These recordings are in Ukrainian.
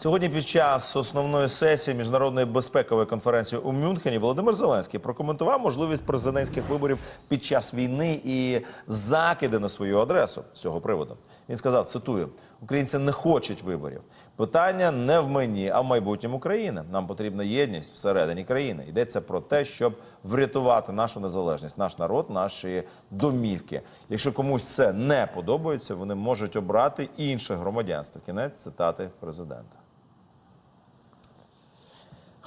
Сьогодні під час основної сесії міжнародної безпекової конференції у Мюнхені Володимир Зеленський прокоментував можливість президентських виборів під час війни і закиди на свою адресу з цього приводу. Він сказав: цитую: Українці не хочуть виборів. Питання не в мені, а в майбутньому країни. Нам потрібна єдність всередині країни. Йдеться про те, щоб врятувати нашу незалежність, наш народ, наші домівки. Якщо комусь це не подобається, вони можуть обрати інше громадянство. Кінець цитати президента.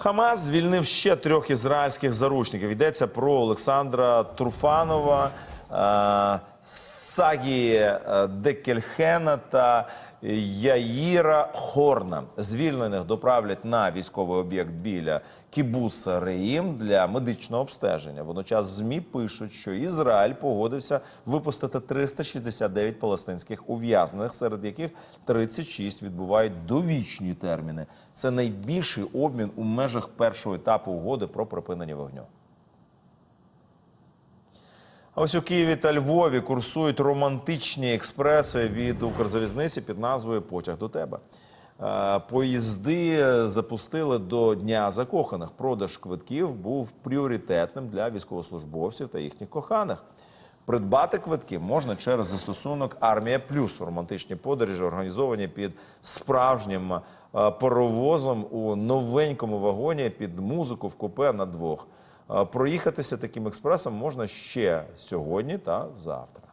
Хамас звільнив ще трьох ізраїльських заручників. Йдеться про Олександра Турфанова, е, Сагі е, Декельхена та Яїра Хорна. Звільнених доправлять на військовий об'єкт біля Кібуса Реїм для медичного обстеження. Водночас ЗМІ пишуть, що Ізраїль погодився випустити 369 палестинських ув'язнених, серед яких 36 відбувають довічні терміни. Це найбільший обмін у межах першого етапу угоди про припинення вогню. Ось у Києві та Львові курсують романтичні експреси від Укрзалізниці під назвою Потяг до тебе. Е, Поїзди запустили до Дня закоханих. Продаж квитків був пріоритетним для військовослужбовців та їхніх коханих. Придбати квитки можна через застосунок Армія Плюс. Романтичні подорожі організовані під справжнім е, паровозом у новенькому вагоні під музику в купе на двох. Е, Проїхатися таким експресом можна ще сьогодні та завтра.